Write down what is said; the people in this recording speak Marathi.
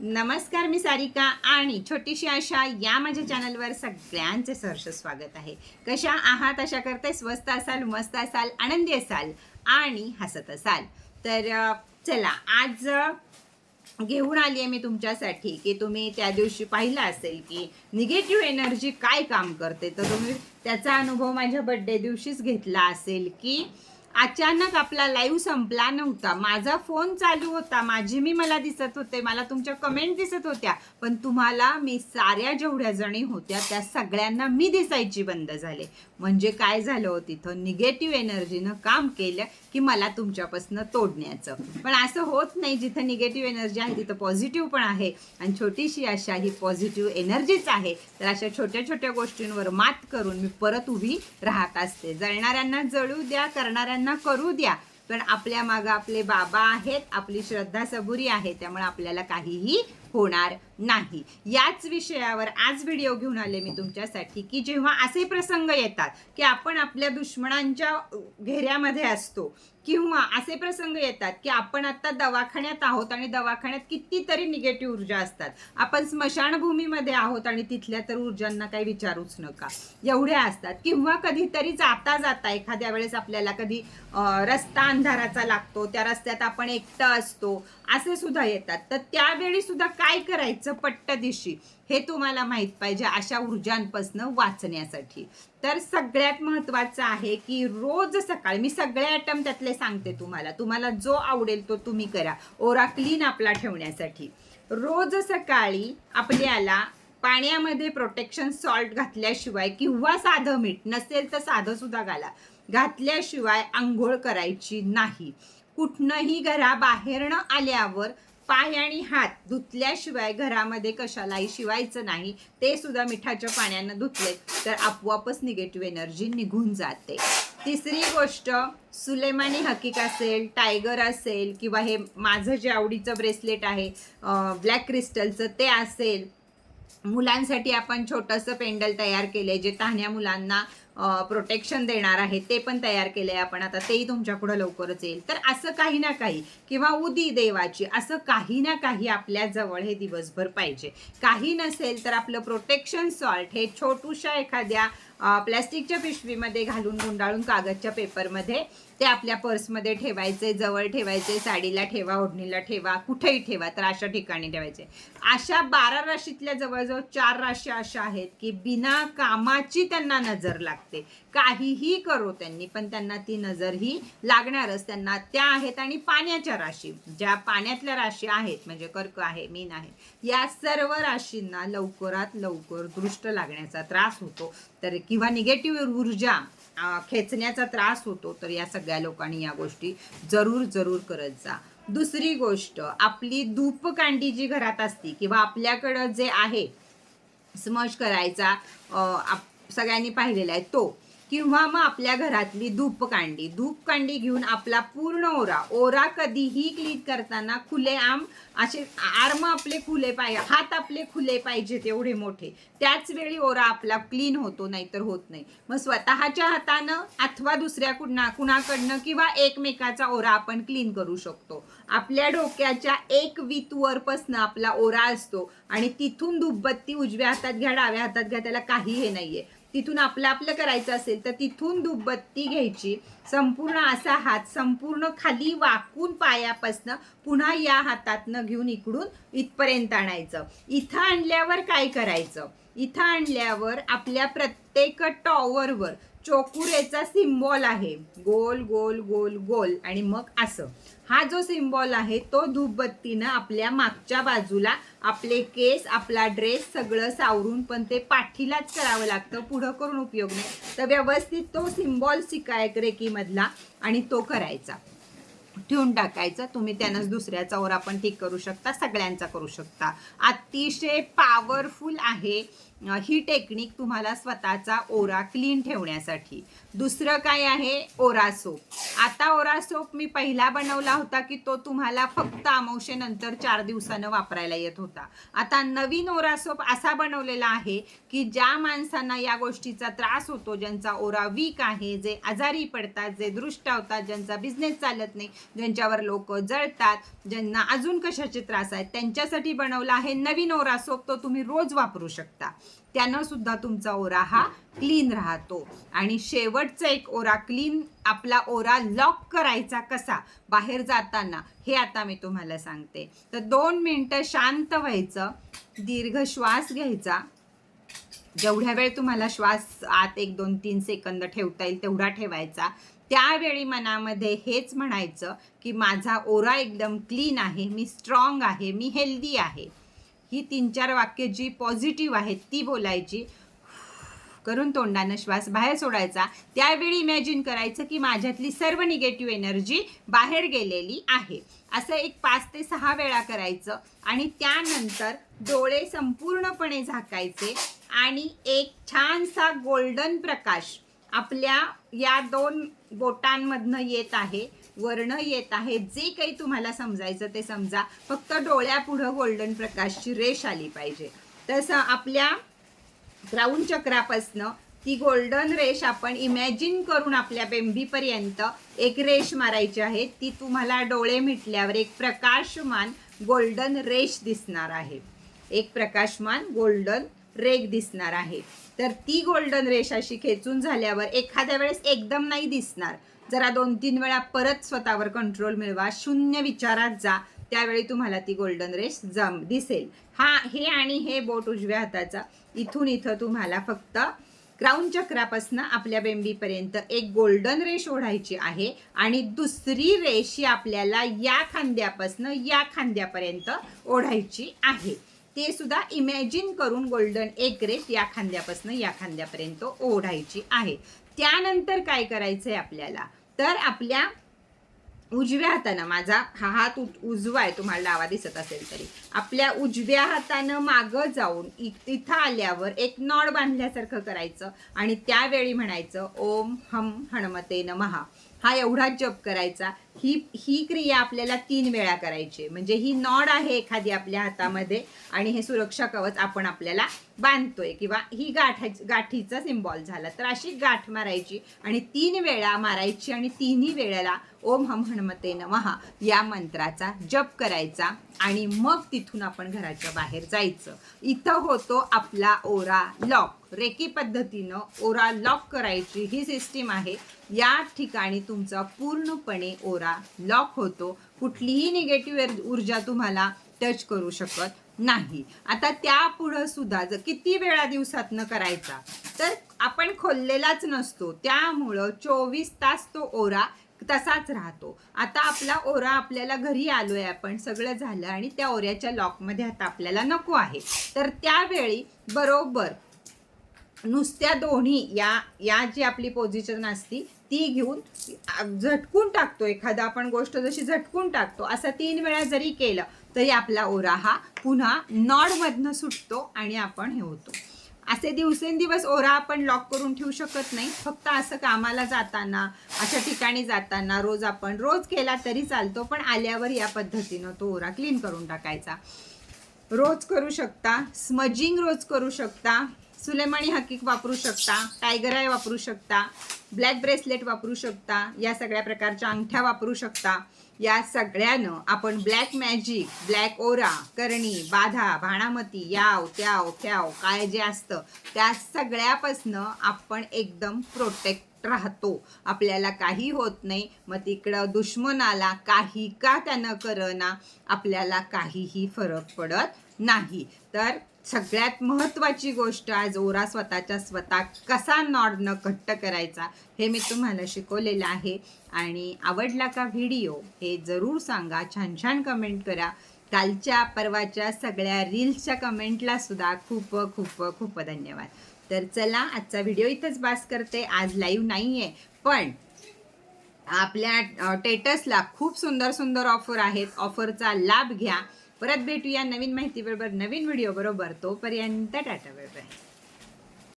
नमस्कार मी सारिका आणि छोटीशी आशा या माझ्या चॅनलवर सगळ्यांचे सहर्ष स्वागत आहे. कशा आहात? अशा करते स्वस्त असाल मस्त असाल आनंदी असाल आणि हसत असाल. तर चला आज घेऊन आली आहे मी तुमच्यासाठी की तुम्ही त्या दिवशी पाहिलं असेल की निगेटिव्ह एनर्जी काय काम करते. तर तुम्ही त्याचा अनुभव माझ्या बड्डे दिवशीच घेतला असेल की अचानक आपला लाईव्ह संपला नव्हता. माझा फोन चालू होता. माझी मी मला दिसत होते. मला तुमच्या कमेंट दिसत होत्या. पण तुम्हाला मी साऱ्या जेवढ्या जणी होत्या त्या सगळ्यांना मी दिसायची बंद झाले. म्हणजे काय झालं हो तिथं? निगेटिव्ह एनर्जीनं काम केलं की मला तुमच्यापासून तोडण्याचं. पण असं होत नाही. जिथं निगेटिव्ह एनर्जी आहे तिथं पॉझिटिव्ह पण आहे. आणि छोटीशी अशा ही पॉझिटिव्ह एनर्जीच आहे. तर अशा छोट्या छोट्या गोष्टींवर मात करून मी परत उभी राहत असते. जळणाऱ्यांना जळू द्या करणाऱ्यांना करू द्या. पण आपल्या मागं आपले बाबा आहेत आपली श्रद्धा सबुरी आहे त्यामुळे आपल्याला काहीही होणार नाही. याच विषयावर आज व्हिडिओ घेऊन आले मी तुमच्यासाठी की जेव्हा असे प्रसंग येतात की आपण आपल्या दुश्मनांच्या घेऱ्यामध्ये असतो किंवा असे प्रसंग येतात की आपण आता दवाखान्यात आहोत आणि दवाखान्यात कितीतरी निगेटिव्ह ऊर्जा असतात. आपण स्मशानभूमीमध्ये आहोत आणि तिथल्या तर ऊर्जांना काही विचारूच नका. एवढ्या असतात. किंवा कधीतरी जाता जाता एखाद्या वेळेस आपल्याला कधी रस्ता अंधाराचा लागतो त्या रस्त्यात आपण एकटं असतो असे सुद्धा येतात. तर त्यावेळी सुद्धा काय करायचं पट्ट दिशी हे तुम्हाला माहीत पाहिजे अशा ऊर्जांपासून वाचण्यासाठी. तर सगळ्यात महत्वाचं आहे की रोज सकाळी मी सगळे आयटम त्यातले सांगते तुम्हाला. तुम्हाला जो आवडेल तो तुम्ही करा. ओरा क्लीन आपला ठेवण्यासाठी. रोज सकाळी आपल्याला पाण्यामध्ये प्रोटेक्शन सॉल्ट घातल्याशिवाय किंवा साधं मीठ नसेल तर साधं सुद्धा घाला. घातल्याशिवाय आंघोळ करायची नाही. कुठनंही घराबाहेरनं आल्यावर पाय आणि हात धुतल्याशिवाय घरामध्ये कशालाही शिवायचं नाही. ते सुद्धा मिठाच्या पाण्यानं धुतले तर आपोआपच निगेटिव्ह एनर्जी निघून जाते. तिसरी गोष्ट सुलेमानी हकीक असेल टायगर असेल किंवा हे माझं जे आवडीचं ब्रेसलेट आहे ब्लॅक क्रिस्टलचं ते असेल मुलांसाठी आपण छोटंसं पेंडल तयार केले जे तान्ह्या मुलांना प्रोटेक्शन देणार आहे ते पण तयार केलंय आपण. आता तेही तुमच्यापुढे लवकरच येईल. तर असं काही ना काही किंवा उदी देवाची असं काही ना काही आपल्याजवळ हे दिवसभर पाहिजे. काही नसेल तर आपलं प्रोटेक्शन सॉल्ट हे छोटूशा एखाद्या प्लॅस्टिकच्या पिशवीमध्ये घालून गुंडाळून कागदच्या पेपरमध्ये ते आपल्या पर्समध्ये ठेवायचे जवळ ठेवायचे साडीला ठेवा ओढणीला ठेवा कुठेही ठेवा तर अशा ठिकाणी ठेवायचे. अशा बारा राशीतल्या जवळजवळ चार राशी अशा आहेत की बिना कामाची त्यांना नजर लागते. काहीही करो त्यांनी पण त्यांना ती नजर ही लागणारच. त्यांना त्या आहेत आणि पाण्याच्या राशी ज्या पाण्यातल्या राशी आहेत म्हणजे कर्क आहे मीन आहे या सर्व राशींना लवकरात लवकर दृष्ट लागण्याचा त्रास होतो. तर किंवा निगेटिव्ह ऊर्जा खेचण्याचा त्रास होतो तर या सगळ्या लोकांनी या गोष्टी जरूर जरूर करत जा. दुसरी गोष्ट आपली धूपकांडी जी घरात असती किंवा आपल्याकडं जे आहे स्मश करायचा आप- सगळ्यांनी पाहिलेला आहे तो. किंवा मग आपल्या घरातली धूपकांडी. धूपकांडी घेऊन आपला पूर्ण ओरा. ओरा कधीही क्लीन करताना खुले आम असे आर्म आपले खुले पाहिजे हात आपले खुले पाहिजेत एवढे मोठे. त्याच वेळी ओरा आपला क्लीन होतो नाहीतर होत नाही. मग स्वतःच्या हातानं अथवा दुसऱ्या कुणा कुणाकडनं किंवा एकमेकाचा ओरा आपण क्लीन करू शकतो. आपल्या डोक्याच्या एक वीत वरपासनं आपला ओरा असतो आणि तिथून धूपबत्ती उजव्या हातात घ्या डाव्या हातात घ्या त्याला काही हे नाहीये. तिथून आपलं आपलं करायचं असेल तर तिथून धूपबत्ती घ्यायची. संपूर्ण असा हात संपूर्ण खाली वाकून पायापासनं पुन्हा या हातातनं घेऊन इकडून इथपर्यंत आणायचं. इथं आणल्यावर काय करायचं? इथं आणल्यावर आपल्या प्रत्येक टॉवरवर चोकुरेचा सिम्बॉल आहे. गोल गोल गोल गोल. आणि मग असं. हा जो सिम्बॉल आहे तो धूपबत्तीनं आपल्या मागच्या बाजूला आपले केस आपला ड्रेस सगळं सावरून पण ते पाठीलाच करावं लागतं. पुढं करून उपयोग नाही. तर व्यवस्थित तो सिम्बॉल शिकाय रेकीमधला आणि तो करायचा. ठेवून टाकायचं. तुम्ही त्यानंच दुसऱ्याचा ओरा पण ठीक करू शकता. सगळ्यांचा करू शकता. अतिशय पॉवरफुल आहे. ही टेक्निक तुम्हाला स्वतःचा ओरा क्लीन ठेवण्यासाठी. दुसरं काय आहे? Aura soap. आता ओरा सोप मी पहिला बनवला होता की तो तुम्हाला फक्त अमावशेनंतर चार दिवसानं वापरायला येत होता. आता नवीन ओरा सोप असा बनवलेला आहे की ज्या माणसांना या गोष्टीचा त्रास होतो ज्यांचा ओरा वीक आहे जे आजारी पडतात जे दृष्ट होतात ज्यांचा बिझनेस चालत नाही ज्यांच्यावर लोक जळतात ज्यांना अजून कशाचे त्रास आहेत त्यांच्यासाठी बनवला आहे नवीन ओरा सोप तो तुम्ही रोज वापरू शकता. त्यानं सुद्धा तुमचा ओरा हा क्लीन राहतो. आणि शेवटचा एक ओरा क्लीन आपला ओरा लॉक करायचा कसा? बाहेर जाताना हे आता मी तुम्हाला सांगते. तर दोन मिनटं शांत व्हायचं दीर्घ श्वास घ्यायचा. जेवढ्या वेळ तुम्हाला श्वास आत एक दोन तीन सेकंद ठेवता येईल तेवढा ठेवायचा. त्यावेळी मनामध्ये हेच म्हणायचं की माझा ओरा एकदम क्लीन आहे मी स्ट्रॉंग आहे मी हेल्दी आहे. ही तीन चार वाक्य जी पॉझिटिव्ह आहेत ती बोलायची. करून तोंडानं श्वास बाहेर सोडायचा. त्यावेळी इमॅजिन करायचं की माझ्यातली सर्व निगेटिव्ह एनर्जी बाहेर गेलेली आहे. असं एक पाच ते सहा वेळा करायचं आणि त्यानंतर डोळे संपूर्णपणे झाकायचे आणि एक छानसा गोल्डन प्रकाश आपल्या या दोन बोटांमधनं येत आहे. वर्ण येत आहेत जे काही तुम्हाला समजायचं ते समजा. फक्त डोळ्यापुढं गोल्डन प्रकाशची रेष आली पाहिजे. तसं आपल्या क्राऊन चक्रापासनं ती गोल्डन रेष आपण इमॅजिन करून आपल्या बेंबीपर्यंत एक रेष मारायची आहे. ती तुम्हाला डोळे मिटल्यावर एक प्रकाशमान गोल्डन रेष दिसणार आहे. एक प्रकाशमान गोल्डन रेग दिसणार आहे. तर ती गोल्डन रेष अशी खेचून झाल्यावर एखाद्या वेळेस एकदम नाही दिसणार. जरा दोन तीन वेळा परत स्वतःवर कंट्रोल मिळवा. शून्य विचारात जा. त्यावेळी तुम्हाला ती गोल्डन रेस जम दिसेल. हा हे आणि हे बोट उजव्या हाताचा. इथून इथं तुम्हाला फक्त क्राऊन चक्रापासनं आपल्या बेंबीपर्यंत एक गोल्डन रेष ओढायची आहे आणि दुसरी रेष ही आपल्याला या खांद्यापासनं या खांद्यापर्यंत ओढायची आहे. ते सुद्धा इमॅजिन करून गोल्डन एक रेश या खांद्यापासून या खांद्यापर्यंत ओढायची आहे. त्यानंतर काय करायचंय आपल्याला? तर आपल्या उजव्या हातानं माझा हा हात उजवा आहे तुम्हाला डावा दिसत असेल तरी. आपल्या उजव्या हातानं मागं जाऊन इ- इथं आल्यावर एक नॉड बांधल्यासारखं करायचं आणि त्यावेळी म्हणायचं ओम हम हणमते नमहा हा एवढाच जप करायचा. ही ही क्रिया आपल्याला तीन वेळा करायची. म्हणजे ही नॉड आहे एखादी आपल्या हातामध्ये आणि हे सुरक्षा कवच आपण आपल्याला बांधतोय किंवा ही गाठ गाठीचा सिम्बॉल झाला. तर अशी गाठ मारायची आणि तीन वेळा मारायची आणि तिन्ही वेळेला ओम हम हनुमते नमहा या मंत्राचा जप करायचा आणि मग तिथून आपण घराच्या बाहेर जायचं. इथं होतो आपला ओरा लॉक. रेकी पद्धतीनं ओरा लॉक करायची ही सिस्टीम आहे. या ठिकाणी तुमचा पूर्णपणे ओरा लॉक होतो. कुठलीही निगेटिव्ह ऊर्जा तुम्हाला टच करू शकत नाही. आता त्यापुढं सुद्धा जर किती वेळा दिवसातनं करायचा? तर आपण खोललेलाच नसतो. त्यामुळं चोवीस तास तो ओरा तसाच राहतो. आता आपला ओरा आपल्याला घरी आलोय आपण सगळं झालं आणि त्या ओऱ्याच्या लॉकमध्ये आता आपल्याला नको आहे. तर त्यावेळी बरोबर नुसत्या दोन्ही या या जी आपली पोझिशन असती ती घेऊन झटकून टाकतो. एखादा आपण गोष्ट जशी झटकून टाकतो असं तीन वेळा जरी केलं तरी आपला ओरा हा पुन्हा नॉडमधनं सुटतो आणि आपण हे होतो. असे दिवसेंदिवस ओरा आपण लॉक करून ठेवू शकत नाही. फक्त असं कामाला जाताना अशा ठिकाणी जाताना रोज आपण रोज केला तरी चालतो पण आल्यावर या पद्धतीनं तो ओरा क्लीन करून टाकायचा. रोज करू शकता स्मजिंग रोज करू शकता. सुलेमानी हकीक वापरू शकता टायगर आय वापरू शकता ब्लॅक ब्रेसलेट वापरू शकता या सगळ्या प्रकारच्या अंगठ्या वापरू शकता. या सगळ्यानं आपण ब्लॅक मॅजिक ब्लॅक ओरा करणी बाधा भाणामती याव त्याव फ्याव काय जे असतं त्या सगळ्यापासनं आपण एकदम प्रोटेक्ट राहतो. आपल्याला काही होत नाही. मग तिकडं दुश्मनाला काही का त्यानं करना आपल्याला काहीही फरक पडत नाही. तर सगळ्यात महत्त्वाची गोष्ट आज ओरा स्वतःच्या स्वतः कसा नॉडनं घट्ट करायचा हे मी तुम्हाला शिकवलेलं आहे. आणि आवडला का व्हिडिओ हे जरूर सांगा. छान छान कमेंट करा. कालच्या परवाच्या सगळ्या रील्सच्या कमेंटला सुद्धा खूप खूप खूप धन्यवाद. तर चला आजचा व्हिडिओ इथंच बास करते. आज लाईव्ह नाही आहे पण आपल्या टेटसला खूप सुंदर सुंदर ऑफर आहेत. ऑफरचा लाभ घ्या. परत भेटूया नवीन माहितीबरोबर नवीन व्हिडिओ बरोबर. तोपर्यंत टाटा बाय बाय